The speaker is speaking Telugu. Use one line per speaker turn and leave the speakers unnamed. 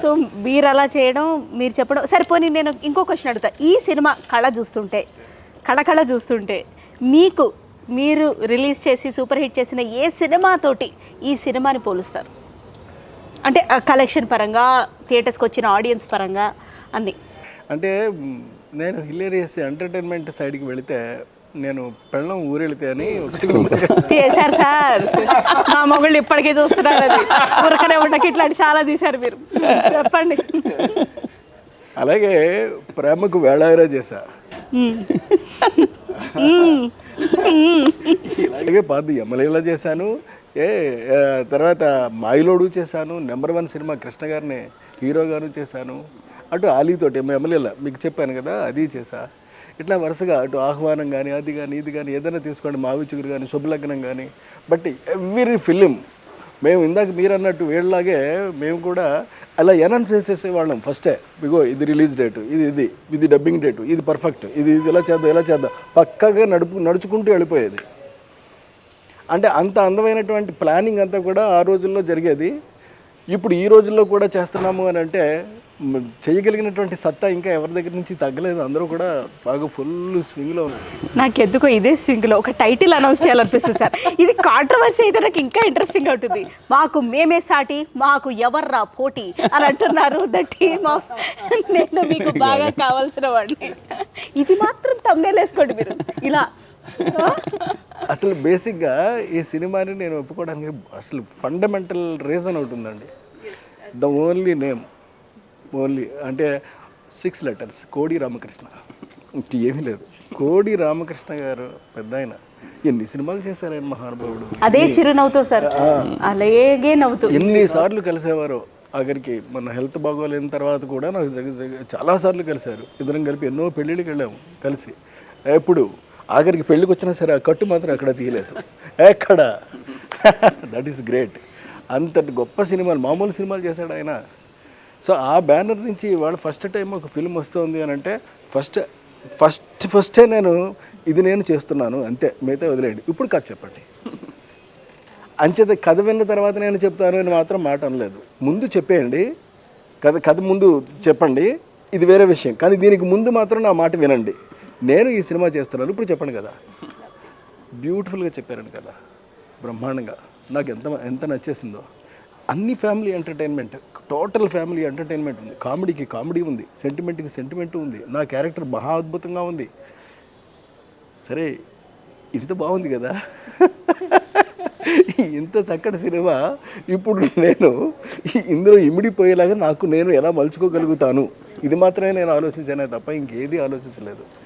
సో మీరు అలా చేయడం మీరు చెప్పడం సరిపోని నేను ఇంకో క్వశ్చన్ అడుగుతా. ఈ సినిమా కళ చూస్తుంటే కళ కళ చూస్తుంటే మీకు మీరు రిలీజ్ చేసి సూపర్ హిట్ చేసిన ఏ సినిమాతోటి ఈ సినిమాని పోలుస్తారు? అంటే కలెక్షన్ పరంగా థియేటర్స్కి వచ్చిన ఆడియన్స్ పరంగా అన్ని.
అంటే నేను హిలేరియస్ ఎంటర్టైన్మెంట్ సైడ్కి వెళితే నేను పెళ్ళం ఊరెళితే అని.
చేశారు సార్ మా మొగుళ్ళు ఇప్పటికీ చూస్తున్నారు అది. ఉరకనే ఉండకి ఇట్లాంటి చాలా తీశారు మీరు. చెప్పండి.
అలాగే ప్రేమకు వేళాయిరా చేశా. అలాగే పాది ఎమ్మెల్యేలా చేశాను. ఏ తర్వాత మాయిలోడు చేశాను. నెంబర్ వన్ సినిమా కృష్ణ గారిని హీరోగాను చేశాను. అటు ఆలీతోటి ఎమ్మెల్యేల మీకు చెప్పాను కదా అది చేశా. ఇట్లా వరుసగా అటు ఆహ్వానం కానీ అది కానీ ఇది కానీ ఏదైనా తీసుకోండి మావి చిగురు కానీ శుభలగ్నం కానీ బట్ ఎవ్రీ ఫిలిం మేము ఇందాక మీరు అన్నట్టు వీళ్ళలాగే మేము కూడా అలా ఎనౌన్స్ చేసేసేవాళ్ళం ఫస్టే ఇగో ఇది రిలీజ్ డేటు ఇది ఇది ఇది డబ్బింగ్ డేటు ఇది పర్ఫెక్ట్ ఇది ఇది ఇలా చేద్దాం ఇలా చేద్దాం. పక్కగా నడుపు నడుచుకుంటూ వెళ్ళిపోయేది. అంటే అంత అందమైనటువంటి ప్లానింగ్ అంతా కూడా ఆ రోజుల్లో జరిగేది. ఇప్పుడు ఈ రోజుల్లో కూడా చేస్తున్నాము అని అంటే చేయగలిగినటువంటి సత్తా ఇంకా ఎవరి దగ్గర నుంచి తగ్గలేదు. అందరూ కూడా బాగా ఫుల్ స్వింగ్లో ఉన్నారు.
నాకు ఎందుకో ఇదే స్వింగ్లో ఒక టైటిల్ అనౌన్స్ చేయాలనిపిస్తుంది సార్. ఇది కాంట్రవర్సీ అయితే నాకు ఇంకా ఇంట్రెస్టింగ్ ఉంటుంది మాకు మేమే సాటి మాకు ఎవర్రా పోటీ అని అంటున్నారు ద టీమ్ ఆఫ్ నేను మీకు బాగా కావాల్సిన వాడిని. ఇది మాత్రం తమ్మేలేసుకోండి మీరు. ఇలా
అసలు బేసిక్గా ఈ సినిమాని నేను ఒప్పుకోవడానికి అసలు ఫండమెంటల్ రీజన్ ఒకటి ఉందండి. ద ఓన్లీ నేమ్ ఓన్లీ అంటే సిక్స్ లెటర్స్ కోడి రామకృష్ణ. ఏమీ లేదు. కోడి రామకృష్ణ గారు పెద్ద ఆయన. ఎన్ని సినిమాలు చేశారు ఆయన మహానుభావుడు.
అదే చిరునవ్వుతో సార్. అలాగే నవ్వుతూ.
ఎన్నిసార్లు కలిసేవారు. ఆఖరికి మన హెల్త్ బాగోలేని తర్వాత కూడా నాకు జగ- చాలాసార్లు కలిశారు. ఇద్దరం కలిపి ఎన్నో పెళ్ళిళ్ళకి వెళ్ళాము కలిసి. ఎప్పుడు ఆఖరికి పెళ్ళికి వచ్చినా సరే ఆ కట్టు మాత్రం అక్కడ తీయలేదు. ఎక్కడ? దట్ ఈస్ గ్రేట్ అంతటి గొప్ప సినిమాలు మామూలు సినిమాలు చేశాడు ఆయన. సో ఆ బ్యానర్ నుంచి వాళ్ళు ఫస్ట్ టైం ఒక ఫిల్మ్ వస్తుంది అని అంటే ఫస్ట్ ఫస్ట్ ఫస్టే నేను ఇది నేను చేస్తున్నాను అంతే మిగతా వదిలేయండి. ఇప్పుడు కథ చెప్పండి. అంచేత కథ విన్న తర్వాత నేను చెప్తాను అని మాత్రం మాట అనలేదు. ముందు చెప్పేయండి. కథ కథ ముందు చెప్పండి. ఇది వేరే విషయం. కానీ దీనికి ముందు మాత్రం నా మాట వినండి. నేను ఈ సినిమా చేస్తున్నాను. ఇప్పుడు చెప్పండి కదా. బ్యూటిఫుల్గా చెప్పారండి కదా. బ్రహ్మాండంగా. నాకు ఎంత ఎంత నచ్చేసిందో. అన్ని family entertainment total family entertainment ఉంది. కామెడీకి కామెడీ ఉంది. సెంటిమెంట్కి సెంటిమెంట్ ఉంది. నా క్యారెక్టర్ మహా అద్భుతంగా ఉంది. సరే ఇంత బాగుంది కదా. ఇంత చక్కటి సినిమా ఇప్పుడు నేను ఇందులో ఇమిడిపోయేలాగా నాకు నేను ఎలా మలుచుకోగలుగుతాను? ఇది మాత్రమే నేను ఆలోచించానే తప్ప ఇంకేది ఆలోచించలేదు.